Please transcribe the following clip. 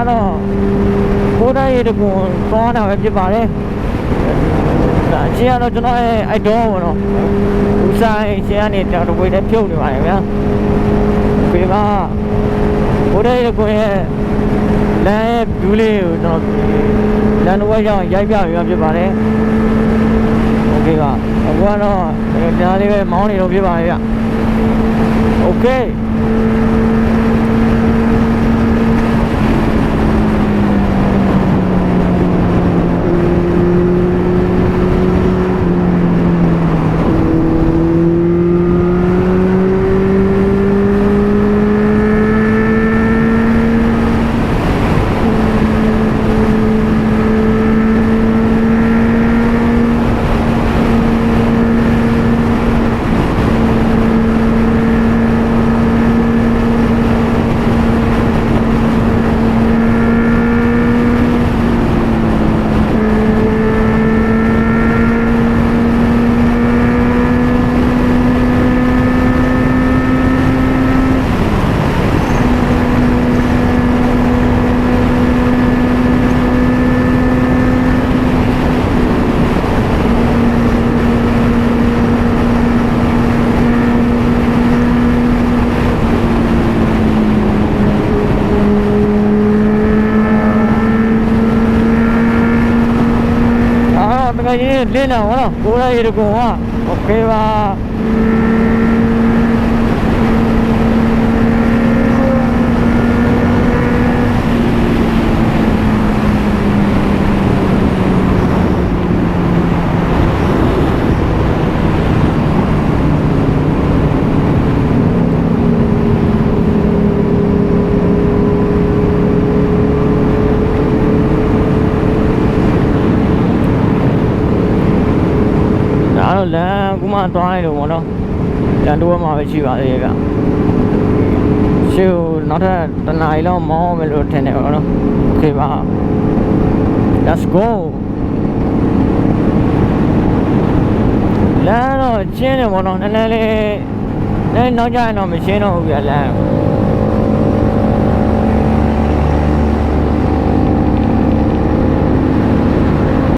တော့ကိုယ်တိုင်ရတကွန်သွားတာပဲဖြစ်ပါတယ်ဒါအချင်းကတော့ကျွန်တော်ရဲ့အိုက်တော့ဘောနော်ဦးဆိုင်အချင်းကနေတောင်တပွေနဲ့ပြုတ်နေပါတယ်ဗျာဒီကကိုယ်တိုင်ရကွန်ရဲ့လမ်းရဲ့ဗျူးလေးကိုကျွန်တော်လမ်းတစ်ဝက်ရောက်ရိုက်ပြပြဖြစ်ပါတယ်โอเคပါအခုကတော့တရားလေးပဲမောင်းနေတော့ဖြစ်ပါတယ်ဗျโอเค ကယ်ကြီးလင်းတာဟောနော်ကိုယ်ရရ တော့လမ်းကူမသွားလိုက်လို့ပေါ့နော်လမ်းတော့မှာပဲရှိပါသေးရဲ့ဗျရှေ့ကိုနောက်ထပ်တစ်နာရီလောက်မောင်းမယ်လို့ထင်တယ်ပေါ့နော်โอเคပါ let's go လမ်းတော့ကျင်းတယ်ပေါ့နော်နည်းနည်းလေးနည်းနည်းနောက်ကျရင်တော့မရှင်းတော့ဘူးဗျလမ်း